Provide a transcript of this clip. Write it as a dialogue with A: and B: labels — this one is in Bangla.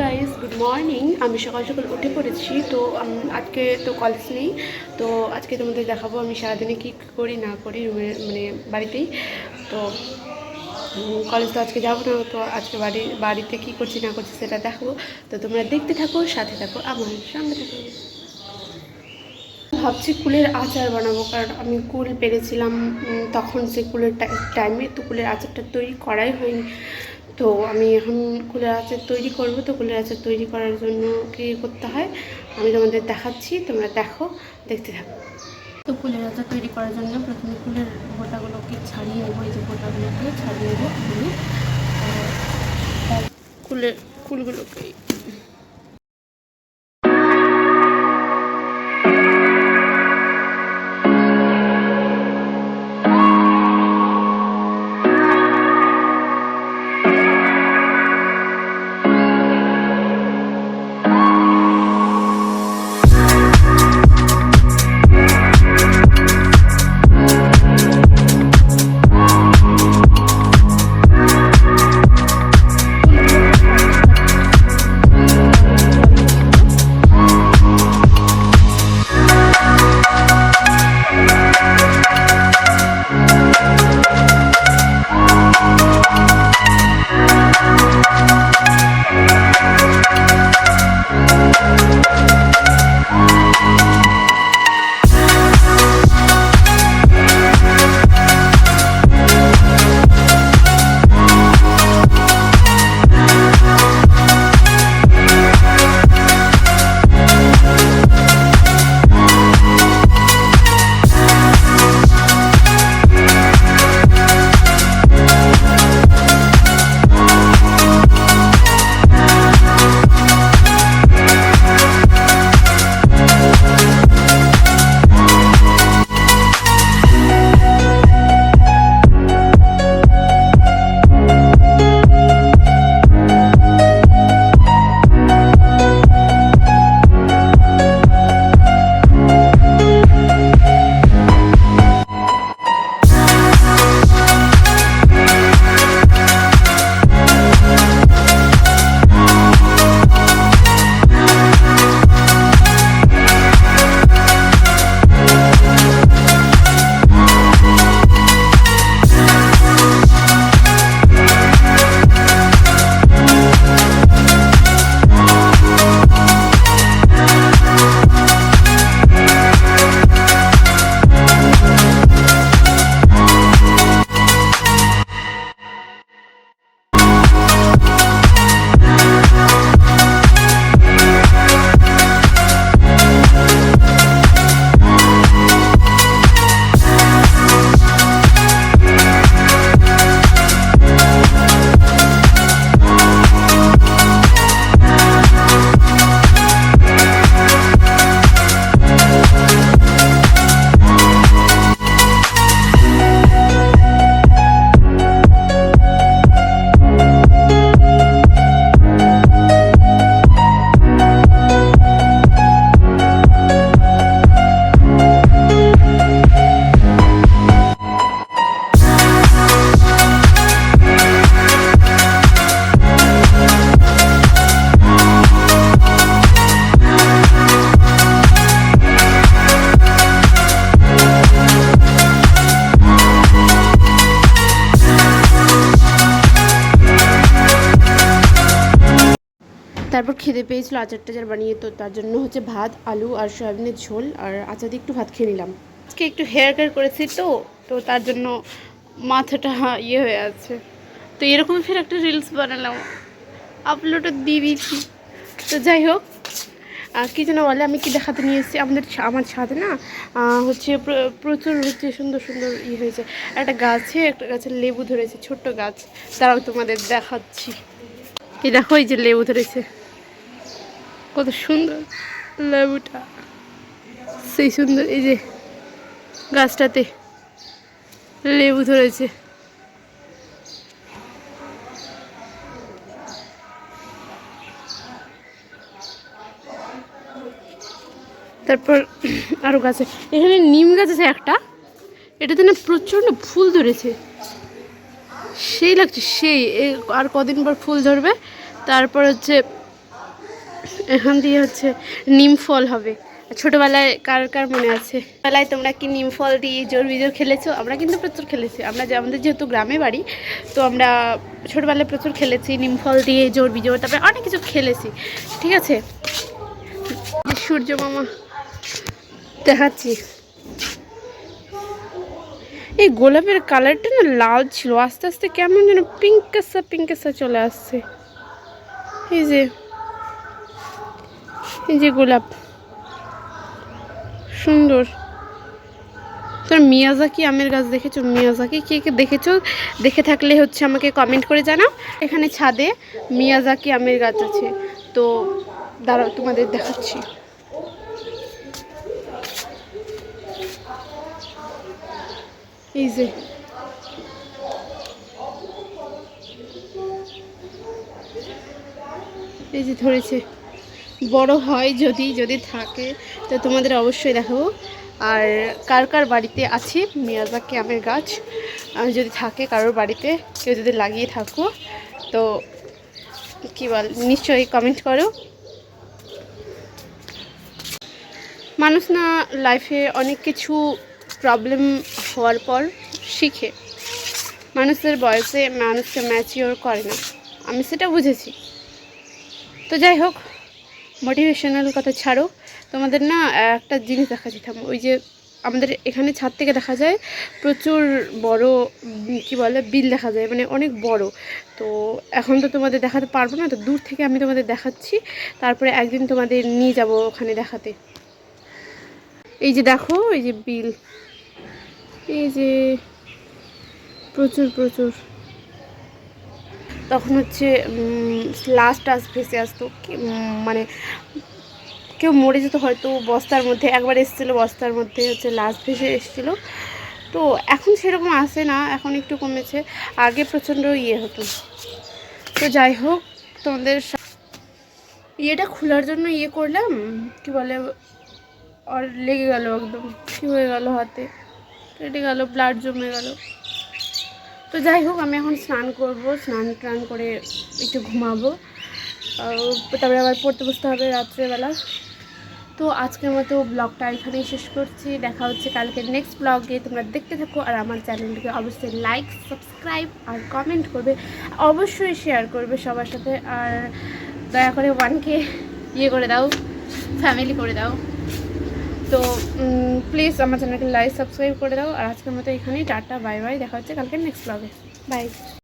A: গাইস গুড মর্নিং আমি সকাল সকাল উঠে পড়েছি, তো আজকে তো কলেজ নেই। তো, আজকে তোমাদের দেখাবো আমি সারাদিনে কী করি, না করি রুমে মানে বাড়িতেই। তো কলেজ তো আজকে যাব না, তো আজকে বাড়ি, বাড়িতে কী করছি, না করছি সেটা দেখাবো। তো তোমরা দেখতে থাকো, সাথে থাকো, আমার সঙ্গে থাকো। ভাবছি কুলের আচার বানাবো, কারণ আমি কুল পেরেছিলাম তখন সে কুলের টাইমে তো কুলের আচারটা তৈরি করাই হয়নি। তো আমি এখন কুলের আচার তৈরি করব। তো কুলের আচার তৈরি করার জন্য কী করতে হয়? আমি তোমাদের দেখাচ্ছি তোমরা দেখো দেখতে থাকো। তো কুলের আচার তৈরি করার জন্য প্রথমে কুলের গোটাগুলোকে ছাড়িয়ে নেব এই যে গোটাগুলোকে ছাড়িয়ে নেব আমি কুলের কুলগুলোকে তারপর খেতে পেয়েছিল আচার টাচার বানিয়ে, তো তার জন্য হচ্ছে ভাত, আলু আর সয়াবিনের ঝোল। আর আচার দিয়ে একটু ভাত খেয়ে নিলাম। আজকে একটু হেয়ার কাট করেছি তো তো তার জন্য মাথাটা ইয়ে হয়ে আছে। তো এরকম ফের একটা রিলস বানালাম। আপলোডও দিয়ে দিয়েছি। তো যাই হোক কি যেন বলে, আমি কি দেখাতে নিয়ে এসেছি? আমাদের আমার ছাদে না হচ্ছে প্রচুর হচ্ছে সুন্দর সুন্দর ইয়ে হয়েছে। একটা গাছে একটা গাছে লেবু ধরেছে, ছোট্ট গাছ। তারাও তোমাদের দেখাচ্ছি। এই দেখো, এই যে লেবু ধরেছে। কত সুন্দর লেবুটা। সেই সুন্দর, এই যে গাছটাতে লেবু ধরেছে। তারপর আরও গাছ এখানে নিম গাছ আছে একটা। এটাতে না প্রচণ্ড ফুল ধরেছে। সেই লাগছে, সেই আর কদিন পর ফুল ধরবে। তারপর হচ্ছে এখান দিয়ে হচ্ছে নিম ফল হবে। ছোটোবেলায় কার কার মনে আছে? বেলায় তোমরা কি নিম ফল দিয়ে জোর বিজোর খেলেছো? আমরা কিন্তু প্রচুর খেলেছি। আমরা যে আমাদের যেহেতু গ্রামে বাড়ি তো আমরা ছোটোবেলায় প্রচুর খেলেছি নিম ফল দিয়ে জোর বিজোর তারপরে অনেক কিছু খেলেছি। ঠিক আছে? সূর্য মামা দেখাচ্ছি। এই গোলাপের কালারটা না লাল ছিল। আস্তে আস্তে কেমন যেন পিঙ্কেসা পিঙ্কেসা চলে আসছে। এই যে এই যে গোলাপ। সুন্দর। তোর মিয়াজাকি আমের গাছ দেখেছ? মিয়াজাকি কে? কে দেখেছ? দেখে থাকলে হচ্ছে আমাকে কমেন্ট করে জানাও। এখানে ছাদে মিয়াজাকি আমের গাছ আছে। তো দাঁড়াও, তোমাদের দেখাচ্ছি। এই যে। এই যে ধরেছে। বড় হয় যদি যদি থাকে, তো তোমাদের অবশ্যই দেখাবো। আর কার কার বাড়িতে আছে মিয়াজাকি আমের গাছ? যদি থাকে কারোর বাড়িতে, কেউ যদি লাগিয়ে থাকো, তো কী বল, নিশ্চয়ই কমেন্ট করো। মানুষ না লাইফে অনেক কিছু প্রবলেম হওয়ার পর শিখে। মানুষের বয়সে মানুষকে ম্যাচিওর করে না। আমি সেটা বুঝেছি। তো যাই হোক মোটিভেশনাল কথা ছাড়ো। তোমাদের না একটা জিনিস দেখা যেতাম ওই যে আমাদের এখানে ছাদ থেকে দেখা যায়, প্রচুর বড় কি বলে, বিল দেখা যায় মানে অনেক বড়। তো এখন তো তোমাদের দেখাতে পারব না, তো দূর থেকে আমি তোমাদের দেখাচ্ছি। তারপরে একদিন তোমাদের নিয়ে যাব ওখানে দেখাতে। এই যে দেখো, এই যে বিল। এই যে প্রচুর প্রচুর। তখন হচ্ছে লাস্ট টাস ভেসে আসতো। মানে কেউ মরে যেত হয়তো বস্তার মধ্যে, একবার এসেছিল বস্তার মধ্যে হচ্ছে লাস্ট ভেসে এসেছিল। তো এখন সেরকম আসে না, এখন একটু কমেছে। আগে প্রচণ্ড ইয়ে হতো। তো যাই হোক, তোমাদের ইয়েটা খোলার জন্য ইয়ে করলাম, কি বলে, আর লেগে গেল একদম, কী হয়ে গেল হাতে? কেটে গেল ব্লাড জমে গেল। তো যাই হোক, আমি এখন স্নান করব। স্নান টান করে একটু ঘুমাবো। তারপরে আবার পড়তে বসতে হবে রাত্রেবেলা। তো আজকের মতো ব্লগটা এখানেই শেষ করছি। দেখা হচ্ছে কালকে নেক্সট ব্লগে তোমরা দেখতে থাকো আর আমার চ্যানেলটিকে অবশ্যই লাইক সাবস্ক্রাইব আর কমেন্ট করবে। অবশ্যই শেয়ার করবে সবার সাথে। আর দয়া করে ওয়ানকে ইয়ে করে দাও ফ্যামিলি করে দাও। তো প্লিজ আমার চ্যানেলকে লাইক সাবস্ক্রাইব করে দাও। আর আজকের মতো এখানেই, টাটা বাই বাই দেখা হচ্ছে কালকে নেক্সট ব্লগে বাই